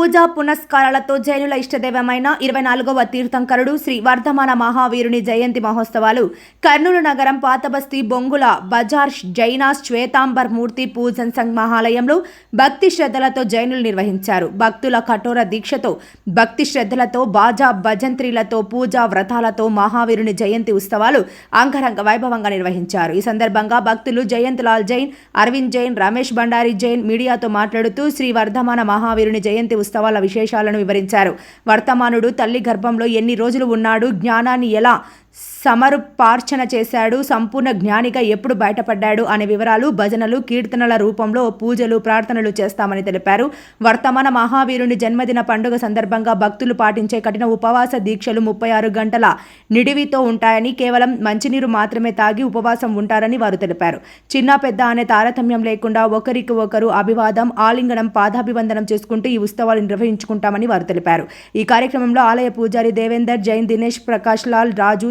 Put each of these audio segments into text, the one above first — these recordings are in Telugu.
పూజా పునస్కారాలతో జైనుల ఇష్టదైవమైన ఇరవై నాలుగవ తీర్థంకరుడు శ్రీ వర్ధమాన మహావీరుని జయంతి మహోత్సవాలు. కర్నూలు నగరం పాతబస్తీ బొంగుల బజార్ జైన శ్వేతాంబర్ మూర్తి పూజన్ సంఘ్ మహాలయంలో భక్తి శ్రద్ధలతో జైనులు నిర్వహించారు. భక్తుల కఠోర దీక్షతో భక్తి శ్రద్ధలతో బాజా భజంత్రీలతో పూజా వ్రతాలతో మహావీరుని జయంతి ఉత్సవాలు అంగరంగ వైభవంగా నిర్వహించారు. ఈ సందర్భంగా భక్తులు జయంత్లాల్ జైన్ అరవింద్ జైన్ రమేష్ బండారి జైన్ మీడియాతో మాట్లాడుతూ శ్రీ వర్ధమాన మహావీరుని జయంతి ఉత్సవాల విశేషాలను వివరించారు. వర్తమానుడు తల్లి గర్భంలో ఎన్ని రోజులు ఉన్నాడు? జ్ఞానాన్ని ఎలా సమరుపార్చన చేశాడు సంపూర్ణ జ్ఞానిగా ఎప్పుడు బయటపడ్డాడు అనే వివరాలు భజనలు కీర్తనల రూపంలో పూజలు ప్రార్థనలు చేస్తామని తెలిపారు. వర్తమాన మహావీరుని జన్మదిన పండుగ సందర్భంగా భక్తులు పాటించే కఠిన ఉపవాస దీక్షలు ముప్పై ఆరు గంటల నిడివితో ఉంటాయని కేవలం మంచినీరు మాత్రమే తాగి ఉపవాసం ఉంటారని వారు తెలిపారు. చిన్న పెద్ద అనే తారతమ్యం లేకుండా ఒకరికి ఒకరు అభివాదం ఆలింగనం పాదాభివందనం చేసుకుంటూ ఈ ఉత్సవాలు నిర్వహించుకుంటామని వారు తెలిపారు. ఈ కార్యక్రమంలో ఆలయ పూజారి దేవేందర్ జైన్ దినేష్ ప్రకాష్ లాల్ రాజు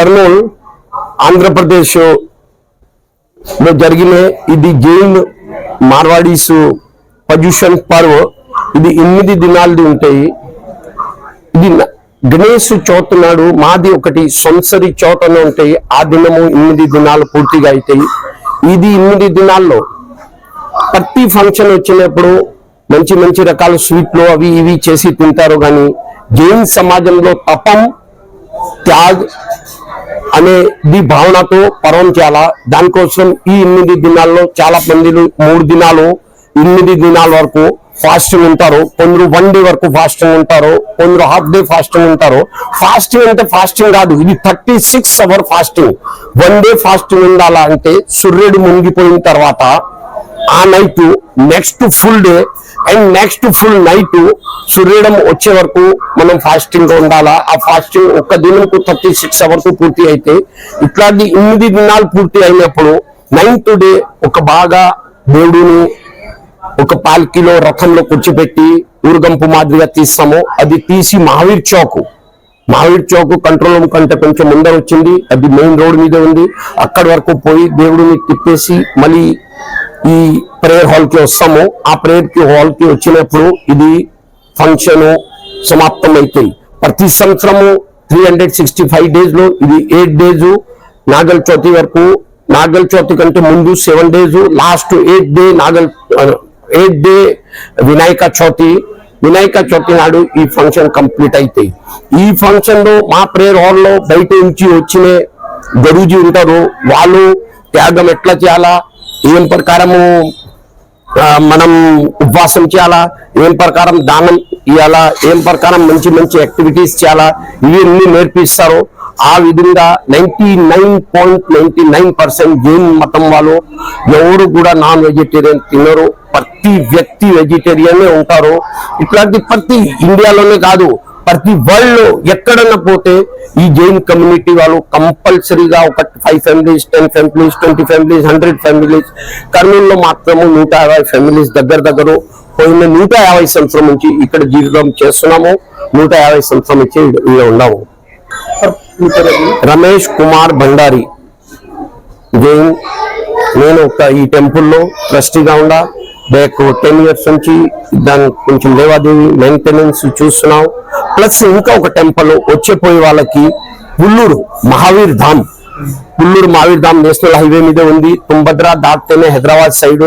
కర్నూలు ఆంధ్రప్రదేశ్లో జరిగిన ఇది జైన్ మార్వాడీస్ పర్యూషన్ పర్వ్. ఇది ఎనిమిది దినాలది ఉంటాయి. ఇది గణేష్ చౌత్ నాడు మాది ఒకటి సంసరి చౌత్ అని ఉంటాయి. ఆ దినము ఎనిమిది దినాలు పూర్తిగా అవుతాయి ఇది ఎనిమిది దినాల్లో ప్రతి ఫంక్షన్ వచ్చినప్పుడు మంచి మంచి రకాల స్వీట్లు అవి ఇవి చేసి తింటారు. కానీ జైన్ సమాజంలో తపం త్యాగ్ అనేది భావనతో పర్వం చేయాలా? దానికోసం ఈ ఎనిమిది దినాల్లో చాలా మందిలు మూడు దినాలు ఎనిమిది దినాల వరకు ఫాస్టింగ్ ఉంటారు. కొందరు వన్ డే వరకు ఫాస్టింగ్ ఉంటారు. కొందరు హాఫ్ డే ఫాస్టింగ్ ఉంటారు. ఫాస్టింగ్ అంటే ఫాస్టింగ్ కాదు. ఇది thirty six hour fasting. One day fasting ఉండాలా అంటే సూర్యుడు మునిగిపోయిన తర్వాత ఆ night next full day and next full night సూర్యోదయం వచ్చే వరకు మనం ఫాస్టింగ్గా ఉండాలా? ఆ ఫాస్టింగ్ ఒక్క దినంకు థర్టీ సిక్స్ అవర్స్ పూర్తి అయితే ఇట్లాంటి ఎనిమిది దినాలు పూర్తి అయినప్పుడు నైన్త్ డే ఒక బాగా దేవుడిని ఒక పాల్కిలో రథంలో కూర్చోబెట్టి ఊరుగంపు మాదిరిగా తీస్తాము. అది తీసి మహావీర్ చౌక్ మహావీర్ చౌక్ కంట్రోల్ రూమ్ కంటే కొంచెం ముందర వచ్చింది. అది మెయిన్ రోడ్ మీద ఉంది. అక్కడి వరకు పోయి దేవుడిని తిప్పేసి మళ్ళీ ఈ ప్రేయర్ హాల్కి వస్తాము. ఆ ప్రేయర్కి హాల్కి వచ్చినప్పుడు ఇది ఫంక్షన్ సమాప్తం అవుతాయి ప్రతి సంవత్సరము త్రీ హండ్రెడ్ సిక్స్టీ ఫైవ్ డేస్లో ఇది ఎయిట్ డేస్ నాగల్ చౌతి వరకు నాగల్ చౌతి కంటే ముందు seven days last eight day నాగల్ eight day Vinayaka Chavithi Vinayaka Chavithi నాడు ఈ ఫంక్షన్ కంప్లీట్ అవుతాయి ఈ ఫంక్షన్లో మా ప్రేయర్ హాల్లో బయట నుంచి వచ్చిన గరుజీ ఉంటారు. వాళ్ళు త్యాగం ఎట్లా చేయాలా? ఏం ప్రకారము మనం ఉపవాసం చేయాలా? ఏం ప్రకారం దానం ఇవ్వాలా ఏం ప్రకారం మంచి మంచి యాక్టివిటీస్ చేయాలా? ఇవన్నీ నేర్పిస్తారు. ఆ విధంగా ninety nine point ninety nine percent Jain మతం వాళ్ళు ఎవరు కూడా నాన్ వెజిటేరియన్ తినరు. ప్రతి వ్యక్తి వెజిటేరియన్ ఉంటారు. ఇట్లాంటి ప్రతి ఇండియాలోనే కాదు ప్రతి వరల్డ్ ఎక్కడన్నా పోతే ఈ జైన్ కమ్యూనిటీ వాళ్ళు కంపల్సరీగా ఒక five families ten families twenty families hundred families కర్నూలులో మాత్రము నూట యాభై ఫ్యామిలీస్ దగ్గర దగ్గర పోయిన నూట యాభై సంవత్సరం నుంచి ఇక్కడ జీవితం చేస్తున్నాము. నూట యాభై సంవత్సరం నుంచి ఇలా ఉన్నాము రమేష్ కుమార్ భండారి జైన్ నేను ఒక ఈ టెంపుల్లో ట్రస్టీగా ఉండా. బ్యాక్ టెన్ ఇయర్స్ నుంచి దాని కొంచెం లేవాదేవి మెయింటెనెన్స్ చూస్తున్నాం. ప్లస్ ఇంకా ఒక టెంపుల్ వచ్చేపోయే వాళ్ళకి పుల్లూరు మహావీర్ ధామ్. పుల్లూరు మహావీర్ ధామ్ నేషనల్ హైవే మీద ఉంది. తుంభద్ర దాటితేనే హైదరాబాద్ సైడ్.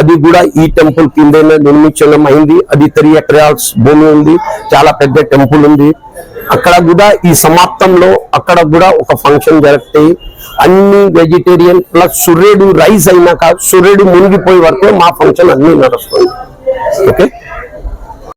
అది కూడా ఈ టెంపుల్ కిందనే నిర్మించడం అయింది. అది త్రీ ఎకరాల్స్ భూమి ఉంది. చాలా పెద్ద టెంపుల్ ఉంది. అక్కడ కూడా ఈ సమాప్తంలో అక్కడ కూడా ఒక ఫంక్షన్ జరుగుతాయి అన్ని వెజిటేరియన్ ప్లస్ సూర్యుడు రైస్ అయినాక సూర్యుడు మునిగిపోయే వరకు మా ఫంక్షన్ అన్ని నడుస్తుంది. ఓకే?